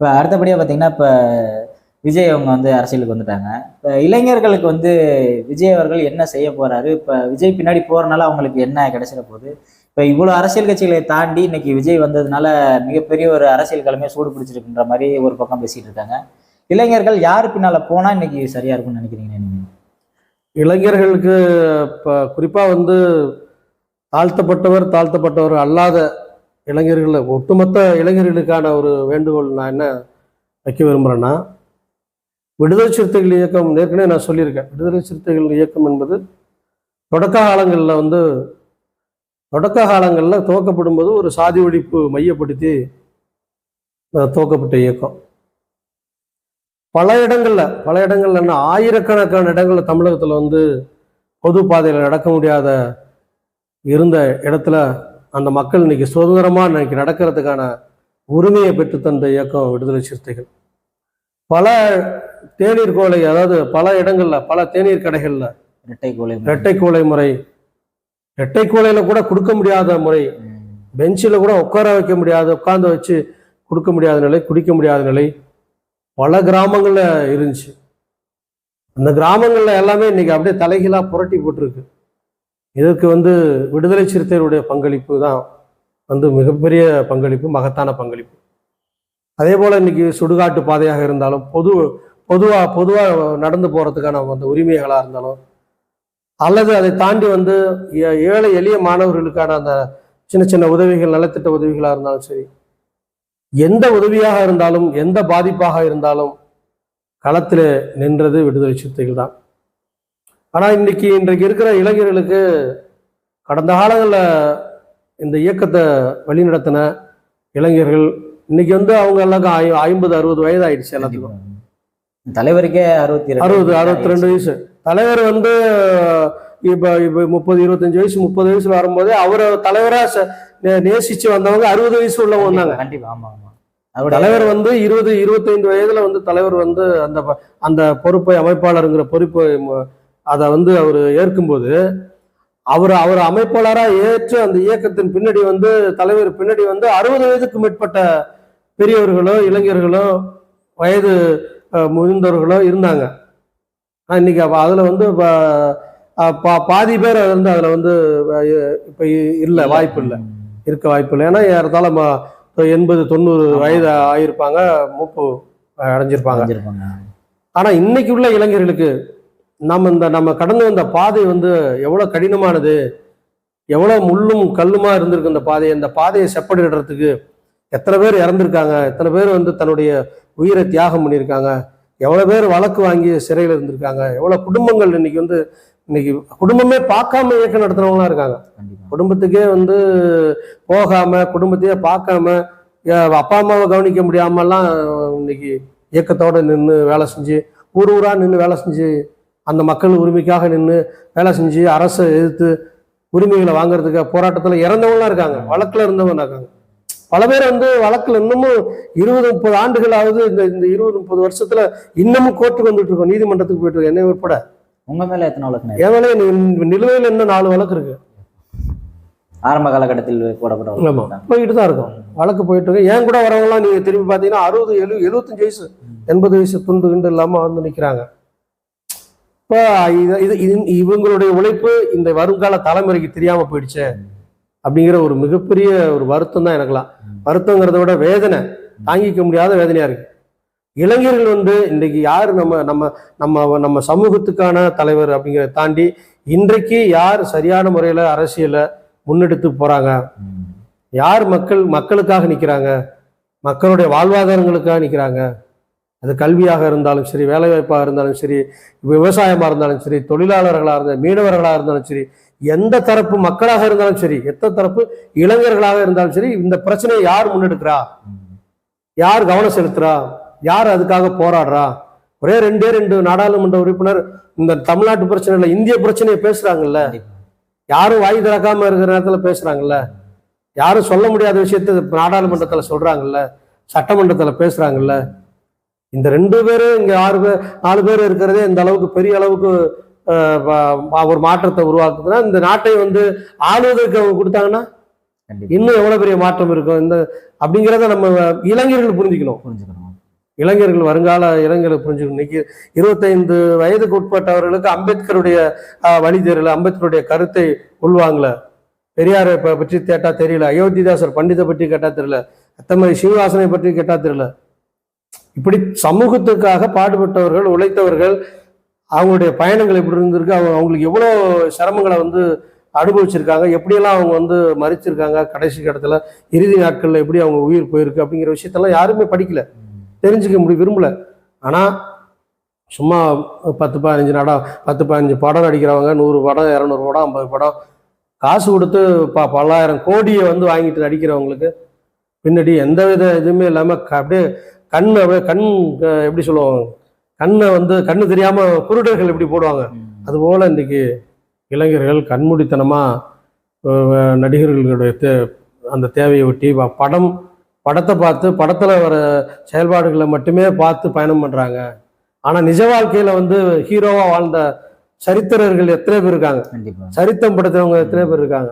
இப்போ அடுத்தபடியாக பார்த்தீங்கன்னா இப்போ விஜய் அவங்க வந்து அரசியலுக்கு வந்துட்டாங்க. இப்போ இளைஞர்களுக்கு வந்து விஜய் அவர்கள் என்ன செய்ய போகிறாரு இப்போ விஜய் பின்னாடி போகிறனால அவங்களுக்கு என்ன கிடைச்சிட போகுது? இப்போ இவ்வளோ அரசியல் கட்சிகளை தாண்டி இன்னைக்கு விஜய் வந்ததுனால மிகப்பெரிய ஒரு அரசியல் கிழமையை சூடு பிடிச்சிருக்குன்ற மாதிரி ஒரு பக்கம் பேசிகிட்டு இருக்காங்க. இளைஞர்கள் யார் பின்னால் போனால் இன்னைக்கு சரியாக இருக்கும்னு நினைக்கிறீங்க இளைஞர்களுக்கு இப்போ குறிப்பாக வந்து தாழ்த்தப்பட்டவர் தாழ்த்தப்பட்டவர் அல்லாத இளைஞர்கள் ஒட்டுமொத்த இளைஞர்களுக்கான ஒரு வேண்டுகோள் நான் என்ன வைக்க விரும்புகிறேன்னா விடுதலை சிறுத்தைகள் இயக்கம் ஏற்கனவே நான் சொல்லியிருக்கேன். விடுதலை சிறுத்தைகள் இயக்கம் என்பது தொடக்க காலங்களில் வந்து தொடக்க காலங்களில் துவக்கப்படும் போது ஒரு சாதி ஒழிப்பு மையப்படுத்தி துவக்கப்பட்ட இயக்கம். பல இடங்களில் பல இடங்கள்ல என்ன ஆயிரக்கணக்கான இடங்கள்ல தமிழகத்தில் வந்து பொது பாதையில் நடக்க முடியாத இருந்த இடத்துல அந்த மக்கள் இன்னைக்கு சுதந்திரமா இன்னைக்கு நடக்கிறதுக்கான உரிமையை பெற்று தந்த இயக்கம் விடுதலை சிறுத்தைகள். பல தேநீர் கோலை அதாவது பல இடங்கள்ல பல தேநீர் கடைகள்ல இரட்டை கோலை இரட்டை கோலை முறை இரட்டை கோலையில கூட கொடுக்க முடியாத முறை. பெஞ்சில் கூட உட்கார வைக்க முடியாது உட்கார்ந்து வச்சு கொடுக்க முடியாத நிலை குடிக்க முடியாத நிலை பல கிராமங்கள்ல இருந்துச்சு. அந்த கிராமங்கள்ல எல்லாமே இன்னைக்கு அப்படியே தலைகீழா புரட்டி போட்டிருக்கு. இதற்கு வந்து விடுதலை சிறுத்தைகளுடைய பங்களிப்பு தான் வந்து மிகப்பெரிய பங்களிப்பு மகத்தான பங்களிப்பு. அதே போல் இன்னைக்கு சுடுகாட்டு பாதையாக இருந்தாலும் பொது பொதுவாக பொதுவாக நடந்து போகிறதுக்கான அந்த உரிமைகளாக இருந்தாலும் அல்லது அதை தாண்டி வந்து ஏ- ஏழை எளிய மாணவர்களுக்கான அந்த சின்ன சின்ன உதவிகள் நலத்திட்ட உதவிகளாக இருந்தாலும் சரி எந்த உதவியாக இருந்தாலும் எந்த பாதிப்பாக இருந்தாலும் களத்தில் நின்றது விடுதலை சிறுத்தைகள் தான். ஆனால் இன்னைக்கு இன்றைக்கு இருக்கிற இளைஞர்களுக்கு கடந்த காலங்களில் இந்த இயக்கத்தை வழிநடத்தின இளைஞர்கள் இன்னைக்கு வந்து அவங்க எல்லாம் ஐம்பது அறுபது வயது ஆயிடுச்சு எல்லாத்துக்கும் தலைவருக்கே அறுபத்தி அறுபது அறுபத்தி ரெண்டு வயசு. தலைவர் வந்து இப்போ இப்போ முப்பது இருபத்தஞ்சு வயசு முப்பது வயசுல வரும்போதே அவரை தலைவரா ச- நே- நேசிச்சு வந்தவங்க அறுபது வயசு உள்ளவங்க வந்தாங்க. கண்டிப்பா. ஆமா ஆமா. தலைவர் வந்து இருபது இருபத்தைந்து வயதுல வந்து தலைவர் வந்து அந்த அந்த பொறுப்பை அமைப்பாளருங்கிற பொறுப்பை அதை வந்து அவர் ஏற்கும்போது அவர் அவர் அமைப்பாளரா ஏற்று அந்த இயக்கத்தின் பின்னாடி வந்து தலைவர் பின்னாடி வந்து அறுபது வயதுக்கு மேற்பட்ட பெரியவர்களோ இளைஞர்களோ வயது முதிர்ந்தவர்களோ இருந்தாங்க இன்னைக்கு அப்ப அதுல வந்து ப- பாதி பேர் வந்து அதுல வந்து இப்ப இல்லை வாய்ப்பு இல்லை. இருக்க வாய்ப்பு இல்லை ஏன்னா ஏறத்தாழ ம- எண்பது தொண்ணூறு. வயது ஆயிருப்பாங்க மூப்பு அடைஞ்சிருப்பாங்க செஞ்சிருப்பாங்க. ஆனா இன்னைக்கு உள்ள இளைஞர்களுக்கு நம்ம இந்த நம்ம கடந்து வந்த பாதை வந்து எவ்வளவு கடினமானது எவ்வளவு முள்ளும் கல்லுமா இருந்திருக்கு இந்த பாதை இந்த பாதையை செப்பனிடுறதுக்கு எத்தனை பேர் இறந்திருக்காங்க எத்தனை பேர் வந்து தன்னுடைய உயிரை தியாகம் பண்ணியிருக்காங்க எவ்வளவு பேர் வழக்கு வாங்கி சிறையில் இருந்திருக்காங்க எவ்வளவு குடும்பங்கள் இன்னைக்கு வந்து இன்னைக்கு குடும்பமே பார்க்காம இயக்கம் நடத்துறவங்களாம் இருக்காங்க. குடும்பத்துக்கே வந்து போகாம குடும்பத்தையே பார்க்காம அப்பா அம்மாவை கவனிக்க முடியாமலாம் இன்னைக்கு இயக்கத்தோட நின்று வேலை செஞ்சு ஊர் ஊரா நின்று வேலை செஞ்சு அந்த மக்கள் உரிமைக்காக நின்று வேலை செஞ்சு அரசை எதிர்த்து உரிமைகளை வாங்குறதுக்கு போராட்டத்தில் இறந்தவங்களாம் இருக்காங்க. வழக்கில் இருந்தவங்க இருக்காங்க. பல பேர் வந்து வழக்கில் இன்னமும் இருபது முப்பது ஆண்டுகளாவது இந்த இந்த இருபது முப்பது வருஷத்துல இன்னமும் கோர்ட்டுக்கு வந்துட்டு இருக்கோம். நீதிமன்றத்துக்கு போயிட்டு இருக்கோம். என்னை உட்பட. உங்க மேல எத்தனை வழக்கு என் மேலே நிலுவையில் இன்னும் நாலு வழக்கு இருக்கு. ஆரம்ப காலகட்டத்தில் போடப்பட்ட ஆமா. வழக்கு தான். போயிட்டு தான் இருக்கும். வழக்கு போயிட்டு இருக்கு ஏன் கூட வரவங்கலாம் நீங்க திரும்பி பார்த்தீங்கன்னா அறுபது எழு எழுபத்தஞ்சு வயசு எண்பது வயசு துண்டு கிண்டு இல்லாம வந்து நிக்கிறாங்க. இப்போ இது இது இது- இவங்களுடைய உழைப்பு இந்த வருங்கால தலைமுறைக்கு தெரியாம போயிடுச்சே அப்படிங்கிற ஒரு மிகப்பெரிய ஒரு வருத்தம் தான் எனக்குலாம் வருத்தங்கிறத விட வேதனை. தாங்கிக்க முடியாத வேதனையா இருக்கு. இளைஞர்கள் வந்து இன்றைக்கு யார் நம்ம நம்ம நம்ம நம்ம சமூகத்துக்கான தலைவர் அப்படிங்கிறத தாண்டி இன்றைக்கு யார் சரியான முறையில் அரசியலை முன்னெடுத்து போகிறாங்க யார் மக்கள் மக்களுக்காக நிற்கிறாங்க மக்களுடைய வாழ்வாதாரங்களுக்காக நிற்கிறாங்க அது கல்வியாக இருந்தாலும் சரி வேலைவாய்ப்பாக இருந்தாலும் சரி விவசாயமாக இருந்தாலும் சரி தொழிலாளர்களாக இருந்தாலும் மீனவர்களாக இருந்தாலும் சரி எந்த தரப்பு மக்களாக இருந்தாலும் சரி எந்த தரப்பு இளைஞர்களாக இருந்தாலும் சரி இந்த பிரச்சனையை யார் முன்னெடுக்கிறா? யார் கவனம் செலுத்துறா? யார் அதுக்காக போராடுறா? ஒரே ரெண்டே ரெண்டு நாடாளுமன்ற உறுப்பினர் இந்த தமிழ்நாட்டு பிரச்சனையில இந்திய பிரச்சனையை பேசுறாங்கல்ல. யாரும் வாய் திறக்காம இருக்கிற நேரத்தில் பேசுறாங்கல்ல. யாரும் சொல்ல முடியாத விஷயத்த நாடாளுமன்றத்தில் சொல்றாங்கல்ல சட்டமன்றத்தில் பேசுறாங்கல்ல. இந்த ரெண்டு பேரும் இங்க ஆறு பேர் நாலு பேர் இருக்கிறதே இந்த அளவுக்கு பெரிய அளவுக்கு ஒரு மாற்றத்தை உருவாக்குதுன்னா இந்த நாட்டை வந்து ஆளுவதற்கு அவங்க கொடுத்தாங்கன்னா. இன்னும் எவ்வளவு பெரிய மாற்றம் இருக்கும்? இந்த அப்படிங்கிறத நம்ம இளைஞர்கள் புரிஞ்சுக்கணும். புரிஞ்சுக்கணும். இளைஞர்கள் வருங்கால இளைஞர்களை புரிஞ்சுக்கணும். இன்னைக்கு இருபத்தைந்து வயதுக்கு உட்பட்டவர்களுக்கு அம்பேத்கருடைய வழி தெரியல அம்பேத்கருடைய கருத்தை உள்வாங்கல. பெரியாரை பற்றி கேட்டா தெரியல. அயோத்திதாசர் பண்டிதை பற்றி கேட்டா தெரியல. அத்தமரி சீனிவாசனை பற்றி கேட்டா தெரியல. இப்படி சமூகத்துக்காக பாடுபட்டவர்கள் உழைத்தவர்கள் அவங்களுடைய பயணங்கள் எப்படி இருந்திருக்கு அவங்க அவங்களுக்கு எவ்வளோ சிரமங்களை வந்து அனுபவிச்சிருக்காங்க எப்படியெல்லாம் அவங்க வந்து மறிச்சிருக்காங்க கடைசி கட்டத்தில் இறுதி நாட்களில் எப்படி அவங்க உயிர் போயிருக்கு அப்படிங்கிற விஷயத்தெல்லாம் யாருமே படிக்கல. தெரிஞ்சுக்க முடியும் விரும்பலை. ஆனால் சும்மா பத்து பதினஞ்சு நடம் பத்து பதினஞ்சு படம் நடிக்கிறவங்க நூறு படம் இரநூறு படம் ஐம்பது படம் காசு கொடுத்து ப பல்லாயிரம் கோடியை வந்து வாங்கிட்டு நடிக்கிறவங்களுக்கு பின்னாடி எந்த வித இதுவுமே இல்லாமல் அப்படியே கண் அப்படியே கண் எப்படி சொல்லுவாங்க? கண்ணை வந்து கண்ணு தெரியாம குருடர்கள் எப்படி போடுவாங்க. அதுபோல இன்னைக்கு இளைஞர்கள் கண்மூடித்தனமாக நடிகர்களுடைய தே அந்த தேவையை ஒட்டி படம் படத்தை பார்த்து படத்தில் வர செயல்பாடுகளை மட்டுமே பார்த்து பயணம் பண்ணுறாங்க ஆனால் நிஜ வாழ்க்கையில் வந்து ஹீரோவாக வாழ்ந்த சரித்திரர்கள் எத்தனை பேர் இருக்காங்க? சரித்தம் படுத்தவங்க எத்தனை பேர் இருக்காங்க?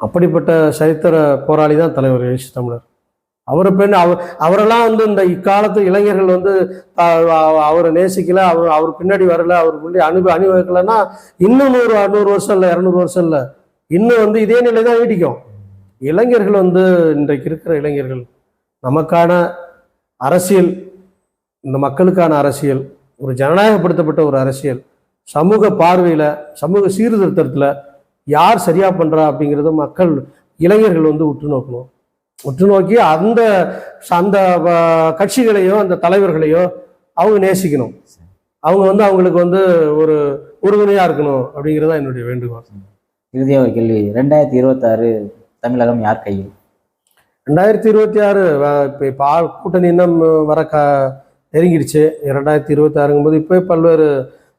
அப்படிப்பட்ட சரித்திர போராளி தான் தலைவர் எழுச்சி தமிழர். அவரை பெண் அவர் அவரெல்லாம் வந்து இந்த இக்காலத்து இளைஞர்கள் வந்து அவரை நேசிக்கல அவர் அவர் பின்னாடி வரல அவர் பின்னாடி அனுபவி அனுபவிக்கலன்னா இன்னும் நூறு நூறு வருஷம் இல்லை இரநூறு வருஷம் இல்லை. இன்னும் வந்து இதே நிலை தான் நீடிக்கும். இளைஞர்கள் வந்து இன்றைக்கு இருக்கிற இளைஞர்கள் நமக்கான அரசியல் இந்த மக்களுக்கான அரசியல் ஒரு ஜனநாயகப்படுத்தப்பட்ட ஒரு அரசியல் சமூக பார்வையில் சமூக சீர்திருத்தத்தில் யார் சரியாக பண்ணுறா அப்படிங்கிறத மக்கள் இளைஞர்கள் வந்து உற்று நோக்கணும். உற்று நோக்கி அந்த அந்த கட்சிகளையோ அந்த தலைவர்களையோ அவங்க நேசிக்கணும். அவங்க வந்து அவங்களுக்கு வந்து ஒரு உறுதுணையா இருக்கணும் அப்படிங்கிறது தான் என்னுடைய வேண்டுகோள். இறுதியா ஒரு கேள்வி. ரெண்டாயிரத்தி இருபத்தாறு தமிழகம் யார் கையில்? ரெண்டாயிரத்தி இருபத்தி ஆறு இப்போ இப்போ கூட்டணி இன்னும் வர க நெருங்கிடுச்சு. ரெண்டாயிரத்தி இருபத்தி ஆறுங்கும்போது இப்போ பல்வேறு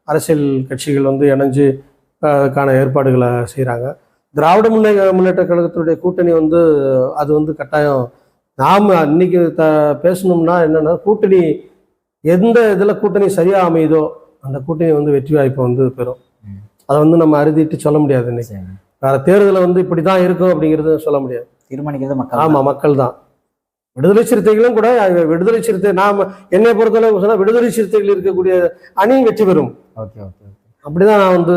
அரசியல் கட்சிகள் வந்து இணைஞ்சு அதுக்கான ஏற்பாடுகளை செய்கிறாங்க திராவிட முன்னே முன்னேற்ற கழகத்தினுடைய கூட்டணி வந்து அது வந்து கட்டாயம். நாம் இன்னைக்கு த பேசணும்னா என்னன்னா கூட்டணி எந்த இதில் கூட்டணி சரியாக அமையுதோ அந்த கூட்டணி வந்து வெற்றி வாய்ப்பை வந்து பெறும். அதை வந்து நம்ம அறுதிட்டு சொல்ல முடியாது இன்னைக்கு. வேற தேர்தலை வந்து இப்படி தான் இருக்கும் அப்படிங்கிறது சொல்ல முடியாது. தீர்மானிக்கிறது மக்கள் ஆமா மக்கள் தான். விடுதலை சிறுத்தைகளும் கூட விடுதலை சிறுத்தை நாம என்னை பொறுத்தளவு சொன்னா விடுதலை சிறுத்தைகள் இருக்கக்கூடிய அணியும் வெற்றி பெறும். Okay okay okay. அப்படிதான் நான் வந்து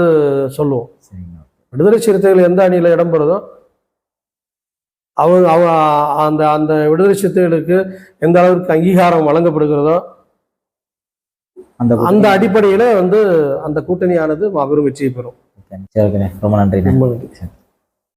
சொல்லுவோம். சரிங்க. விடுதலை சிறுத்தைகள் எந்த அணியில இடம் பெறுதோ அவங்க அவங்க அந்த அந்த விடுதலை சிறுத்தைகளுக்கு எந்த அளவுக்கு அங்கீகாரம் வழங்கப்படுகிறதோ அந்த அந்த அடிப்படையில வந்து அந்த கூட்டணியானது மாபெரும் வெற்றியை பெறும் ரொம்ப நன்றி ரொம்ப நன்றி.